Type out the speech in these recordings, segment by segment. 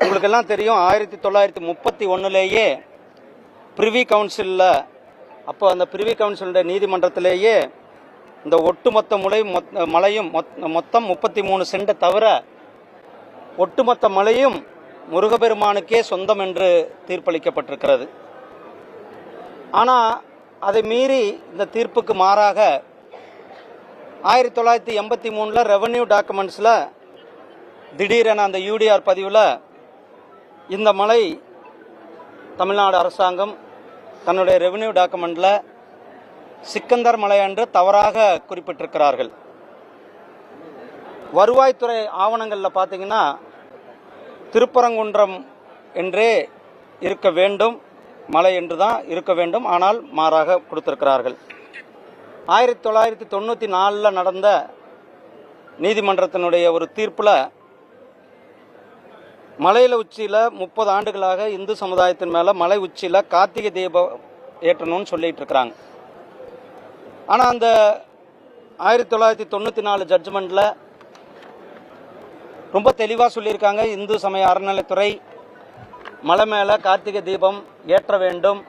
உங்களுக்கெல்லாம் தெரியும் ஆயிரத்தி தொள்ளாயிரத்தி முப்பத்தி ஒன்றுலேயே பிரிவி கவுன்சிலில் அப்போ அந்த பிரிவி கவுன்சிலுடைய நீதிமன்றத்திலேயே இந்த ஒட்டுமொத்த முளை மொத்- மலையும் மொத்- மொத்தம் முப்பத்தி மூணு சென்ட் தவிர ஒட்டுமொத்த மலையும் முருகப்பெருமானுக்கே சொந்தம் என்று தீர்ப்பளிக்கப்பட்டிருக்கிறது. ஆனால் அதை மீறி இந்த தீர்ப்புக்கு மாறாக ஆயிரத்தி தொள்ளாயிரத்தி எண்பத்தி மூணில் ரெவன்யூ டாக்குமெண்ட்ஸில் திடீரென அந்த யூடிஆர் பதிவில் இந்த மலை தமிழ்நாடு அரசாங்கம் தன்னுடைய ரெவன்யூ டாக்குமெண்ட்டில் சிக்கந்தர் மலை என்று தவறாக குறிப்பிட்டிருக்கிறார்கள். வருவாய்த்துறை ஆவணங்களில் பார்த்தீங்கன்னா திருப்பரங்குன்றம் என்றே இருக்க வேண்டும் மலை என்று தான் இருக்க வேண்டும் ஆனால் மாறாக கொடுத்திருக்கிறார்கள். ஆயிரத்தி தொள்ளாயிரத்தி தொண்ணூற்றி நாலில் நடந்த நீதிமன்றத்தினுடைய ஒரு தீர்ப்பில் மலையில உச்சியில் முப்பது ஆண்டுகளாக இந்து சமுதாயத்தின் மேலே மலை உச்சியில் கார்த்திகை தீபம் ஏற்றணும்னு சொல்லிட்டு இருக்கிறாங்க. ஆனால் அந்த ஆயிரத்தி தொள்ளாயிரத்தி தொண்ணூற்றி நாலு ஜட்ஜ்மெண்ட்டில் ரொம்ப தெளிவாக சொல்லியிருக்காங்க இந்து சமய அறநிலைத்துறை மலை மேலே கார்த்திகை தீபம் ஏற்ற வேண்டும்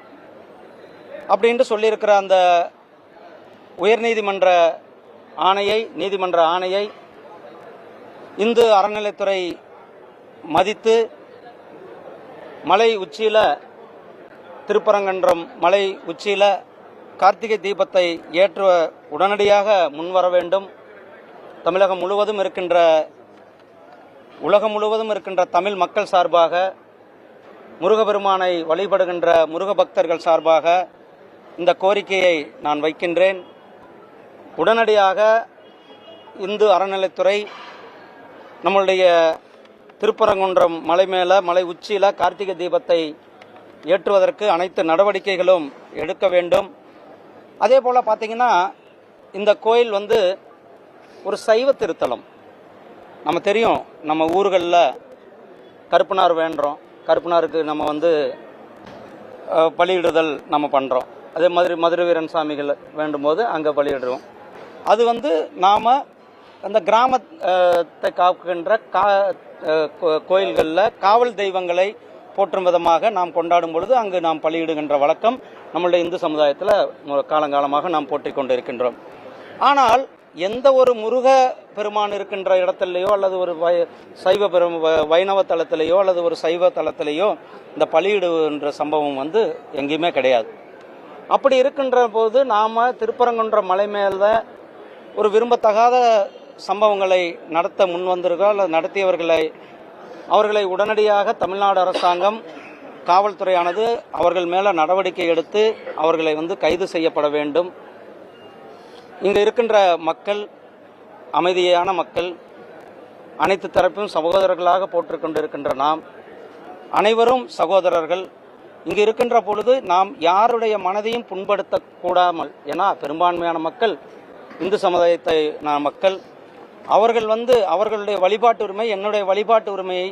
அப்படின்ட்டு சொல்லியிருக்கிற அந்த உயர்நீதிமன்ற ஆணையை நீதிமன்ற ஆணையை இந்து அறநிலைத்துறை மதித்து மலை உச்சியில் திருப்பரங்கன்றம் மலை உச்சியில் கார்த்திகை தீபத்தை ஏற்ற உடனடியாக முன்வர வேண்டும். தமிழகம் முழுவதும் இருக்கின்ற உலகம் முழுவதும் இருக்கின்ற தமிழ் மக்கள் சார்பாக முருகபெருமானை வழிபடுகின்ற முருக பக்தர்கள் சார்பாக இந்த கோரிக்கையை நான் வைக்கின்றேன். உடனடியாக இந்து அறநிலைத்துறை நம்மளுடைய திருப்பரங்குன்றம் மலை மேலே மலை உச்சியில் கார்த்திகை தீபத்தை ஏற்றுவதற்கு அனைத்து நடவடிக்கைகளும் எடுக்க வேண்டும். அதே போல் பார்த்தீங்கன்னா இந்த கோயில் வந்து ஒரு சைவ திருத்தலம். நம்ம தெரியும் நம்ம ஊர்களில் கருப்பனார் வேண்டுறோம். கருப்பனாருக்கு நம்ம வந்து பலியிடுதல் நம்ம பண்ணுறோம் அதே மாதிரி மதுரை வீரன் சாமிகள் வேண்டும்போது அங்கே பலியிடுறோம் அது வந்து நாம் அந்த கிராமத்தை காக்கின்ற கா கோயில்களில் காவல் தெய்வங்களை போற்றும் விதமாக நாம் கொண்டாடும் பொழுது அங்கு நாம் பலியிடுகின்ற வழக்கம் நம்மளுடைய இந்து சமுதாயத்தில் காலங்காலமாக நாம் போற்றிக் கொண்டிருக்கின்றோம். ஆனால் எந்த ஒரு முருக பெருமான் இருக்கின்ற இடத்துலையோ அல்லது ஒரு வை- சைவ பெரும் வ- வைணவ தளத்திலேயோ அல்லது ஒரு சைவ தளத்திலேயோ இந்த பலியிடுகின்ற சம்பவம் வந்து எங்கேயுமே கிடையாது. அப்படி இருக்கின்ற போது நாம் திருப்பரங்குன்ற மலை மேலே ஒரு விரும்பத்தகாத சம்பவங்களை நடத்த முன்வந்திருக்காள் அல்லது நடத்தியவர்களை அவர்களை உடனடியாக தமிழ்நாடு அரசாங்கம் காவல்துறையானது அவர்கள் மேலே நடவடிக்கை எடுத்து அவர்களை வந்து கைது செய்யப்பட வேண்டும். இங்கே இருக்கின்ற மக்கள் அமைதியான மக்கள் அனைத்து தரப்பும் சகோதரர்களாக போற்றுக்கொண்டிருக்கின்ற நாம் அனைவரும் சகோதரர்கள். இங்கு இருக்கின்ற பொழுது நாம் யாருடைய மனதையும் புண்படுத்தக்கூடாமல் ஏன்னா பெரும்பான்மையான மக்கள் இந்து சமுதாயத்தை நான் மக்கள் அவர்கள் வந்து அவர்களுடைய வழிபாட்டு உரிமை என்னுடைய வழிபாட்டு உரிமையை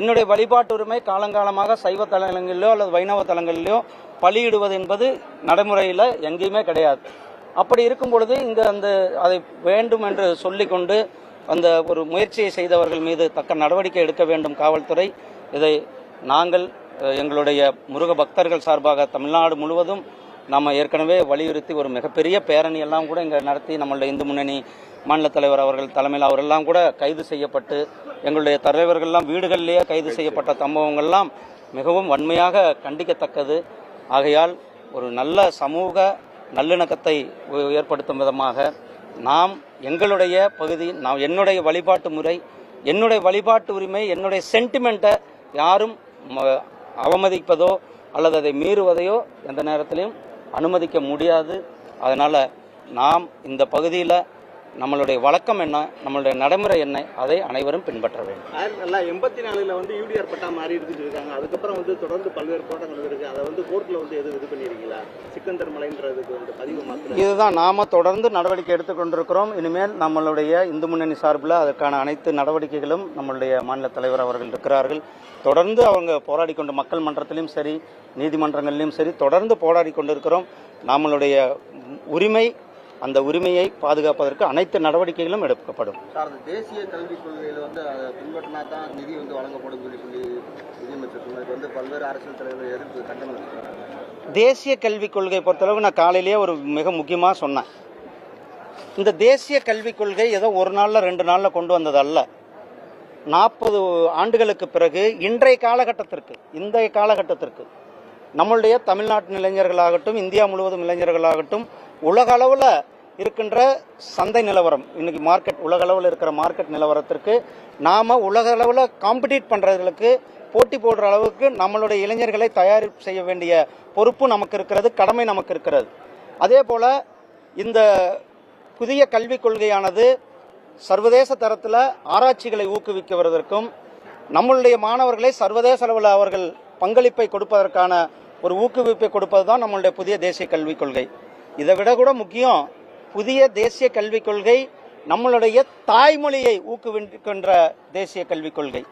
என்னுடைய வழிபாட்டு உரிமை காலங்காலமாக சைவ தலங்களிலோ அல்லது வைணவ தலங்களிலோ பலியிடுவது என்பது நடைமுறையில் எங்கேயுமே கிடையாது. அப்படி இருக்கும் பொழுது இங்கு அந்த அதை வேண்டும் என்று சொல்லிக்கொண்டு அந்த ஒரு முயற்சியை செய்தவர்கள் மீது தக்க நடவடிக்கை எடுக்க வேண்டும் காவல்துறை. இதை நாங்கள் எங்களுடைய முருக பக்தர்கள் சார்பாக தமிழ்நாடு முழுவதும் நம்ம ஏற்கனவே வலியுறுத்தி ஒரு மிகப்பெரிய பேரணி எல்லாம் கூட இங்கே நடத்தி நம்மளுடைய இந்து முன்னணி மாநில தலைவர் அவர்கள் தலைமையில் அவரெல்லாம் கூட கைது செய்யப்பட்டு எங்களுடைய தலைவர்கள்லாம் வீடுகளிலேயே கைது செய்யப்பட்ட சம்பவங்கள்லாம் மிகவும் வன்மையாக கண்டிக்கத்தக்கது. ஆகையால் ஒரு நல்ல சமூக நல்லிணக்கத்தை ஏற்படுத்தும் விதமாக நாம் எங்களுடைய பகுதி நான் என்னுடைய வழிபாட்டு முறை என்னுடைய வழிபாட்டு உரிமை என்னுடைய சென்டிமெண்ட்டை யாரும் ம- அவமதிப்பதோ அல்லது அதை மீறுவதையோ எந்த நேரத்திலையும் அனுமதிக்க முடியாது. அதனால் நாம் இந்த பகுதியில் நம்மளுடைய வழக்கம் என்ன நம்மளுடைய நடைமுறை என்ன அதை அனைவரும் பின்பற்ற வேண்டும். ஆயிரத்தி தொள்ளாயிரத்தி எண்பத்தி நாலுல வந்து யூடிஆர் பட்டா மாறி இருக்குன்னு அதுக்கப்புறம் வந்து தொடர்ந்து பல்வேறு போராட்டங்கள் இருக்கு. அதை வந்து கோர்ட்ல வந்து எதுவும் இது பண்ணிருக்கீங்களா? சிக்கந்தர் மலைன்றதுக்கு வந்து பதிவு மாத்திரம். இதுதான் நாம தொடர்ந்து நடவடிக்கை எடுத்துக்கொண்டிருக்கிறோம் இனிமேல் நம்மளுடைய இந்து முன்னணி சார்பில் அதற்கான அனைத்து நடவடிக்கைகளும் நம்மளுடைய மாநில தலைவர் அவர்கள் இருக்கிறார்கள். தொடர்ந்து அவங்க போராடி கொண்டு மக்கள் மன்றத்திலும் சரி நீதிமன்றங்களிலும் சரி தொடர்ந்து போராடி கொண்டிருக்கிறோம். நம்மளுடைய உரிமை அந்த உரிமையை பாதுகாப்பதற்கு அனைத்து நடவடிக்கைகளும் எடுக்கப்படும். சார் அந்த தேசிய கல்விக் கொள்கையில வந்து பின்பற்றினா தான் நிதி வந்து வழங்கப்படும் சொல்லி சொல்லி நிதியமைச்சர் வந்து பல்வேறு அரசியல் தலைவர்கள் எதிர்ப்பு கண்டனம். தேசிய கல்விக் கொள்கை பொறுத்தளவு நான் காலையிலேயே ஒரு மிக முக்கியமாக சொன்னேன். இந்த தேசிய கல்விக் கொள்கை ஏதோ ஒரு நாளில் ரெண்டு நாளில் கொண்டு வந்தது அல்ல நாற்பது ஆண்டுகளுக்கு பிறகு இன்றைய காலகட்டத்திற்கு இன்றைய காலகட்டத்திற்கு நம்மளுடைய தமிழ்நாட்டு இளைஞர்களாகட்டும் இந்தியா முழுவதும் இளைஞர்களாகட்டும் உலக அளவில் இருக்கின்ற சந்தை நிலவரம். இன்றைக்கி மார்க்கெட் உலக அளவில் இருக்கிற மார்க்கெட் நிலவரத்திற்கு நாம் உலக அளவில் காம்படிட் பண்றதுக்கு போட்டி போடுற அளவுக்கு நம்மளுடைய இளைஞர்களை தயார் செய்ய வேண்டிய பொறுப்பு நமக்கு இருக்கிறது கடமை நமக்கு இருக்கிறது. அதே போல் இந்த புதிய கல்விக் கொள்கையானது சர்வதேச தரத்தில் ஆராய்ச்சிகளை ஊக்குவிக்குவதற்கும் நம்மளுடைய மாணவர்களை சர்வதேச அளவில் அவர்கள் பங்களிப்பை கொடுப்பதற்கான ஒரு ஊக்குவிப்பை கொடுப்பது தான் நம்மளுடைய புதிய தேசிய கல்விக் கொள்கை. இதை விட கூட முக்கியம் புதிய தேசிய கல்விக் கொள்கை நம்மளுடைய தாய்மொழியை ஊக்குவிக்கின்ற தேசிய கல்விக் கொள்கை.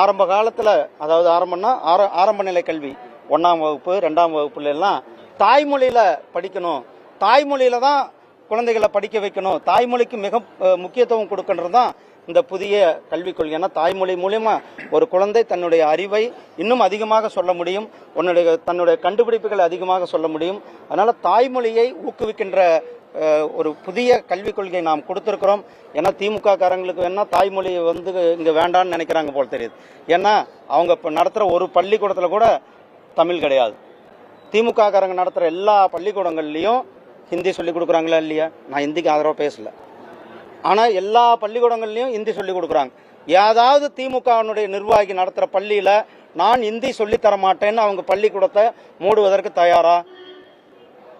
ஆரம்ப காலத்தில் அதாவது ஆரம்பம்னா ஆர ஆரம்ப நிலை கல்வி ஒன்றாம் வகுப்பு ரெண்டாம் வகுப்புலாம் எல்லாம் தாய்மொழியில் படிக்கணும். தாய்மொழியில் தான் குழந்தைகளை படிக்க வைக்கணும். தாய்மொழிக்கு மிக முக்கியத்துவம் கொடுக்கணுன்றது தான் இந்த புதிய கல்விக் கொள்கை. ஏன்னா தாய்மொழி மூலிமா ஒரு குழந்தை தன்னுடைய அறிவை இன்னும் அதிகமாக சொல்ல முடியும். உன்னுடைய தன்னுடைய கண்டுபிடிப்புகளை அதிகமாக சொல்ல முடியும். அதனால் தாய்மொழியை ஊக்குவிக்கின்ற ஒரு புதிய கல்விக் கொள்கை நாம் கொடுத்துருக்குறோம். ஏன்னா திமுக காரங்களுக்கு வேணா தாய்மொழி வந்து இங்கே வேண்டான்னு நினைக்கிறாங்க போல் தெரியுது. ஏன்னா அவங்க இப்போ நடத்துகிற ஒரு பள்ளிக்கூடத்தில் கூட தமிழ் கிடையாது. திமுக காரங்க நடத்துகிற எல்லா பள்ளிக்கூடங்கள்லேயும் ஹிந்தி சொல்லிக் கொடுக்குறாங்களா இல்லையா? நான் ஹிந்திக்கு ஆதரவாக பேசலை. ஆனால் எல்லா பள்ளிக்கூடங்கள்லையும் இந்தி சொல்லி கொடுக்குறாங்க. ஏதாவது திமுகவினுடைய நிர்வாகி நடத்துகிற பள்ளியில் நான் இந்தி சொல்லித் தர மாட்டேன்னு அவங்க பள்ளிக்கூடத்தை மூடுவதற்கு தயாரா?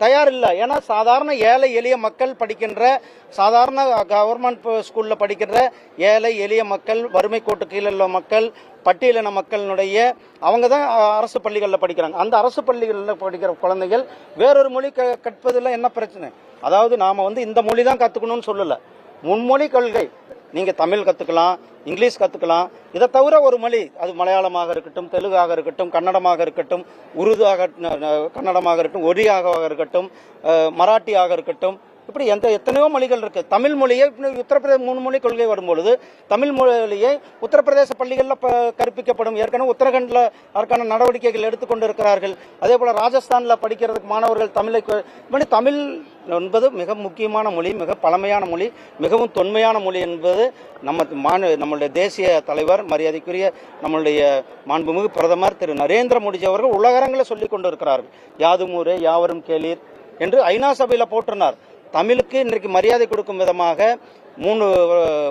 தயார் இல்லை ஏன்னா சாதாரண ஏழை எளிய மக்கள் படிக்கின்ற சாதாரண கவர்மெண்ட் ஸ்கூலில் படிக்கின்ற ஏழை எளிய மக்கள் வறுமை கோட்டு கீழே உள்ள மக்கள் பட்டியலின மக்களினுடைய அவங்க தான் அரசு பள்ளிகளில் படிக்கிறாங்க. அந்த அரசு பள்ளிகளில் படிக்கிற குழந்தைகள் வேறொரு மொழி க கற்பதில் என்ன பிரச்சனை? அதாவது நாம் வந்து இந்த மொழி தான் கற்றுக்கணும்னு சொல்லலை. மும்மொழி கொள்கை. நீங்க தமிழ் கத்துக்கலாம் இங்கிலீஷ் கத்துக்கலாம். இதை தவிர ஒரு மொழி அது மலையாளமாக இருக்கட்டும் தெலுங்காக இருக்கட்டும் கன்னடமாக இருக்கட்டும் உருதாக கன்னடமாக இருக்கட்டும் ஒடியாக இருக்கட்டும் மராட்டியாக இருக்கட்டும் இப்படி எந்த எத்தனையோ மொழிகள் இருக்கு. தமிழ் மொழியை உத்தரப்பிரதேச மூணு மொழி கொள்கை வரும்பொழுது தமிழ் மொழியை உத்தரப்பிரதேச பள்ளிகளில் கற்பிக்கப்படும். ஏற்கனவே உத்தரகண்டில் அதற்கான நடவடிக்கைகள் எடுத்துக்கொண்டு இருக்கிறார்கள் அதே போல ராஜஸ்தானில் படிக்கிறதுக்கு மாணவர்கள் தமிழை இப்படி தமிழ் என்பது மிக முக்கியமான மொழி மிக பழமையான மொழி மிகவும் தொன்மையான மொழி என்பது நம்ம மாநில நம்மளுடைய தேசிய தலைவர் மரியாதைக்குரிய நம்மளுடைய மாண்புமிகு பிரதமர் திரு. நரேந்திர மோடிஜி அவர்கள் உலகரங்களை சொல்லிக் கொண்டிருக்கிறார்கள். யாதும் ஊரே யாவரும் கேளீர் என்று ஐநா சபையில் போட்டிருந்தார். தமிழுக்கு இன்றைக்கு மரியாதை கொடுக்கும் விதமாக மூணு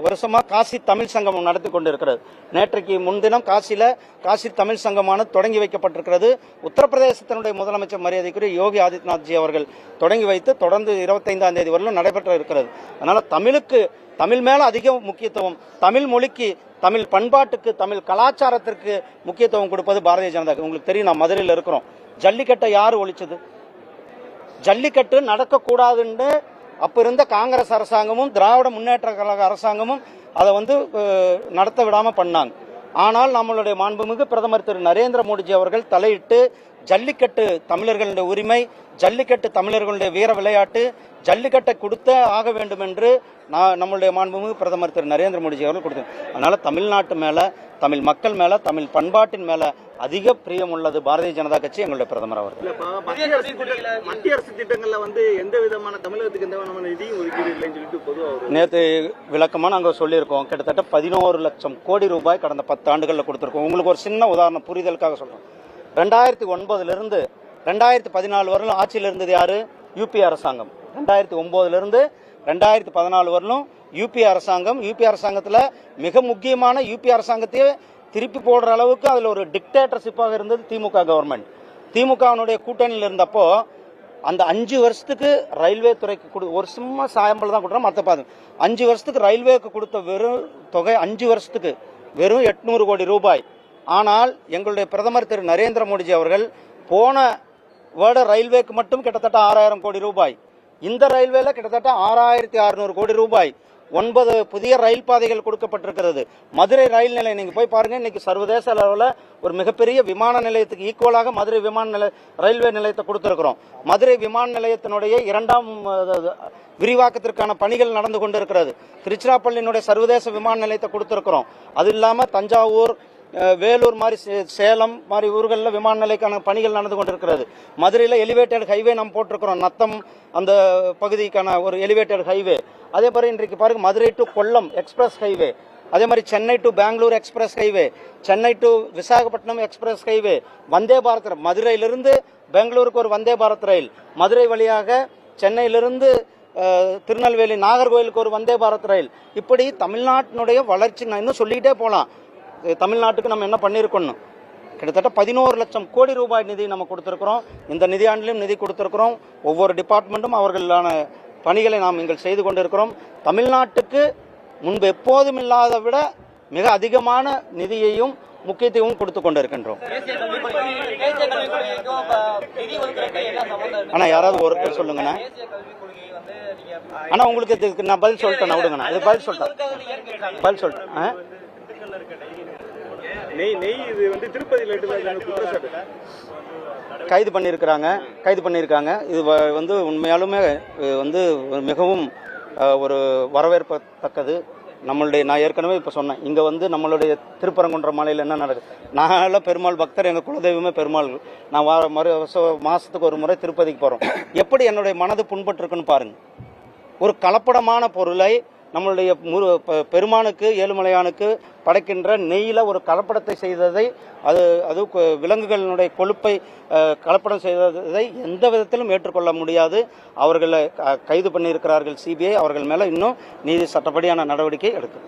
வருஷமாக காசி தமிழ் சங்கமம் நடத்தி கொண்டிருக்கிறது. நேற்றைக்கு முன்தினம் காசியில காசி தமிழ் சங்கமானது தொடங்கி வைக்கப்பட்டிருக்கிறது. உத்தரப்பிரதேசத்தினுடைய முதலமைச்சர் மரியாதைக்குரிய யோகி ஆதித்யநாத்ஜி அவர்கள் தொடங்கி வைத்து தொடர்ந்து இருபத்தைந்தாம் தேதி வரலும் நடைபெற்ற இருக்கிறது. அதனால் தமிழுக்கு தமிழ் மேலே அதிக முக்கியத்துவம் தமிழ் மொழிக்கு தமிழ் பண்பாட்டுக்கு தமிழ் கலாச்சாரத்திற்கு முக்கியத்துவம் கொடுப்பது பாரதிய ஜனதா உங்களுக்கு தெரியும் நான் மதுரையில் இருக்கிறோம். ஜல்லிக்கட்டை யார் ஒழிச்சது? ஜல்லிக்கட்டு நடக்கக்கூடாதுன்னு அப்போ இருந்த காங்கிரஸ் அரசாங்கமும் திராவிட முன்னேற்ற கழக அரசாங்கமும் அதை வந்து நடத்த விடாமல் பண்ணாங்க. ஆனால் நம்மளுடைய மாண்புமிகு பிரதமர் திரு நரேந்திர மோடிஜி அவர்கள் தலையிட்டு ஜல்லிக்கட்டு தமிழர்களுடைய உரிமை ஜல்லிக்கட்டு தமிழர்களுடைய வீர விளையாட்டு ஜல்லிக்கட்டை கொடுத்தே ஆக வேண்டும் என்று நான் நம்மளுடைய மாண்புமிகு பிரதமர் திரு நரேந்திர மோடிஜி அவர்கள் கொடுத்தார் அதனால தமிழ்நாட்டு மேல தமிழ் மக்கள் மேல தமிழ் பண்பாட்டின் மேல அதிக பிரியம் உள்ளது பாரதிய ஜனதா கட்சி எங்களுடைய பிரதமர் அவர்கள். மத்திய அரசு திட்ட- மத்திய அரசு திட்டங்கள்ல வந்து எந்த விதமான தமிழகத்துக்கு எந்த விதமான நிதியும் ஒதுக்கீடு இல்லைன்னு சொல்லிட்டு பொதுவா ஒரு நேற்று விளக்கமாக நாங்கள் சொல்லியிருக்கோம். கிட்டத்தட்ட பதினோரு லட்சம் கோடி ரூபாய் கடந்த பத்து ஆண்டுகளில் கொடுத்துருக்கோம். உங்களுக்கு ஒரு சின்ன உதாரணம் புரிதலுக்காக சொல்கிறோம் ரெண்டாயிரத்தி ஒன்பதுலேருந்து ரெண்டாயிரத்தி பதினாலு வரலும் ஆட்சியில் இருந்தது யார்? யூபி அரசாங்கம். ரெண்டாயிரத்தி ஒம்போதுலேருந்து ரெண்டாயிரத்தி பதினாலு வரலும் யூபி அரசாங்கம். யூபி அரசாங்கத்தில் மிக முக்கியமான யூபி அரசாங்கத்தையே திருப்பி போடுற அளவுக்கு அதில் ஒரு டிக்டேட்டர்ஷிப்பாக இருந்தது திமுக கவர்மெண்ட் திமுகவினுடைய கூட்டணியில் இருந்தப்போ அந்த அஞ்சு வருஷத்துக்கு ரயில்வே துறைக்கு கொடு ஒரு சும்மா சாயம்பல் தான் கொடுக்குறோம் மற்ற பாது. அஞ்சு வருஷத்துக்கு ரயில்வேக்கு கொடுத்த வெறும் தொகை அஞ்சு வருஷத்துக்கு வெறும் எட்நூறு கோடி ரூபாய். ஆனால் எங்களுடைய பிரதமர் திரு நரேந்திர மோடிஜி அவர்கள் போன வேர்ட ரயில்வேக்கு மட்டும் கிட்டத்தட்ட ஆறாயிரம் கோடி ரூபாய். இந்த ரயில்வேல கிட்டத்தட்ட ஆறாயிரத்தி அறுநூறு கோடி ரூபாய் ஒன்பது புதிய ரயில் பாதைகள் கொடுக்கப்பட்டிருக்கிறது. மதுரை ரயில் நிலையம் நீங்கள் போய் பாருங்க இன்னைக்கு சர்வதேச அளவில் ஒரு மிகப்பெரிய விமான நிலையத்துக்கு ஈக்குவலாக மதுரை விமான நிலைய ரயில்வே நிலையத்தை கொடுத்துருக்குறோம். மதுரை விமான நிலையத்தினுடைய இரண்டாம் விரிவாக்கத்திற்கான பணிகள் நடந்து கொண்டிருக்கிறது. திருச்சிராப்பள்ளியினுடைய சர்வதேச விமான நிலையத்தை கொடுத்துருக்குறோம். அது இல்லாமல் தஞ்சாவூர் வேலூர் மாதிரி சே- சேலம் மாதிரி ஊர்களில் விமான நிலைக்கான பணிகள் நடந்து கொண்டிருக்கிறது. மதுரையில் எலிவேட்டட் ஹைவே நம்ம போட்டிருக்கிறோம். நத்தம் அந்த பகுதிக்கான ஒரு எலிவேட்டட் ஹைவே அதே மாதிரி இன்றைக்கு பாருங்க Madurai to Kollam express highway அதே மாதிரி Chennai to Bengaluru express highway Chennai to Visakhapatnam express highway Vande Bharat ரயில். மதுரையிலிருந்து பெங்களூருக்கு ஒரு வந்தே பாரத் ரயில். மதுரை வழியாக சென்னையிலிருந்து திருநெல்வேலி நாகர்கோவிலுக்கு ஒரு வந்தே பாரத் ரயில். இப்படி தமிழ்நாட்டினுடைய வளர்ச்சி நான் இன்னும் சொல்லிக்கிட்டே போகலாம். தமிழ்நாட்டுக்கு நம்ம என்ன பண்ணியிருக்கணும் கிட்டத்தட்ட பதினோரு லட்சம் கோடி ரூபாய் நிதி நம்ம கொடுத்துருக்குறோம். இந்த நிதியாண்டிலும் நிதி கொடுத்துருக்குறோம். ஒவ்வொரு டிபார்ட்மெண்ட்டும் அவர்களான பணிகளை நாம் இங்கே செய்து கொண்டிருக்கிறோம். தமிழ்நாட்டுக்கு முன்பு எப்போதும் இல்லாத விட மிக அதிகமான நிதியையும் முக்கியத்துவம் கொடுத்து கொண்டிருக்கின்றோம். தேசிய ஆனா யாராவது ஒருத்தர் சொல்லுங்கண்ணா. தேசிய ஆனா உங்களுக்கு இதுக்கு நான் பதில் சொல்லிட்டேன் விடுங்கண்ணா. இது பதில் சொல்லிட்டேன். பதில் சொல்லிட்டேன். ஆ? நெய் நெய் இது வந்து திருப்பதியில் குற்றச்சாட்டு. கைது பண்ணியிருக்கிறாங்க கைது பண்ணியிருக்காங்க. இது வ- வந்து உண்மையாலுமே வந்து மிகவும் ஒரு வரவேற்பத்தக்கது நம்மளுடைய நான் ஏற்கனவே இப்போ சொன்னேன். இங்கே வந்து நம்மளுடைய திருப்பரங்குன்ற மலையில் என்ன நடக்குது? நான் பெருமாள் பக்தர் எங்கள் குலதெய்வமே பெருமாள். நான் வார மறு வருஷம் மாதத்துக்கு ஒரு முறை திருப்பதிக்கு போகிறோம் எப்படி என்னுடைய மனது புண்பட்டிருக்குன்னு பாருங்கள் ஒரு கலப்படமான பொருளை நம்மளுடைய முரு பெருமானுக்கு ஏழுமலையானுக்கு படைக்கின்ற நெய்யில் ஒரு கலப்படத்தை செய்ததை அது அது விலங்குகளினுடைய கொழுப்பை கலப்படம் செய்ததை எந்த விதத்திலும் ஏற்றுக்கொள்ள முடியாது. அவர்களை கைது பண்ணியிருக்கிறார்கள் சிபிஐ. அவர்கள் மேலே இன்னும் நீதி சட்டப்படியான நடவடிக்கை எடுக்கும்.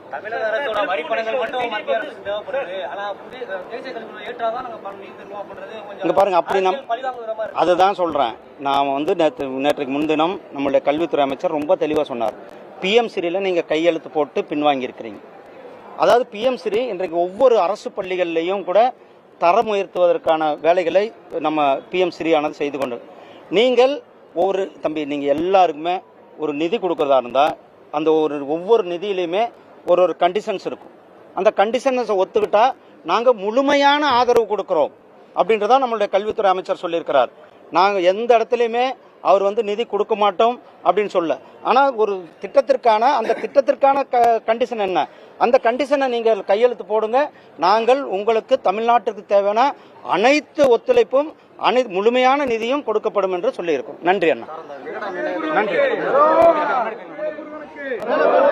இங்க பாருங்க அப்படி நம். அதுதான் சொல்கிறேன் நான் வந்து நேற்று நேற்றுக்கு முன்தினம் நம்மளுடைய கல்வித்துறை அமைச்சர் ரொம்ப தெளிவாக சொன்னார். பிஎம் சிறியில் நீங்கள் கையெழுத்து போட்டு பின்வாங்கியிருக்கிறீங்க. அதாவது பிஎம் சிறி இன்றைக்கு ஒவ்வொரு அரசு பள்ளிகள்லையும் கூட தரம் உயர்த்துவதற்கான வேலைகளை நம்ம பிஎம் சிறியானது செய்து கொண்டு. நீங்கள் ஒவ்வொரு தம்பி நீங்கள் எல்லாருக்குமே ஒரு நிதி கொடுக்குறதா இருந்தால் அந்த ஒரு ஒவ்வொரு நிதியிலையுமே ஒரு ஒரு கண்டிஷன்ஸ் இருக்கும். அந்த கண்டிஷன்ஸை ஒத்துக்கிட்டால் நாங்கள் முழுமையான ஆதரவு கொடுக்குறோம். அப்படின்றதான் நம்மளுடைய கல்வித்துறை அமைச்சர் சொல்லியிருக்கிறார். நாங்கள் எந்த இடத்துலையுமே அவர் வந்து நிதி கொடுக்க மாட்டோம் அப்படின்னு சொல்ல ஆனால் ஒரு திட்டத்திற்கான அந்த திட்டத்திற்கான க கண்டிஷன் என்ன? அந்த கண்டிஷனை நீங்கள் கையெழுத்து போடுங்க. நாங்கள் உங்களுக்கு தமிழ்நாட்டுக்கு தேவையான அனைத்து ஒத்துழைப்பும் அனை முழுமையான நிதியும் கொடுக்கப்படும் என்று சொல்லியிருக்கோம். நன்றி அண்ணா. நன்றி.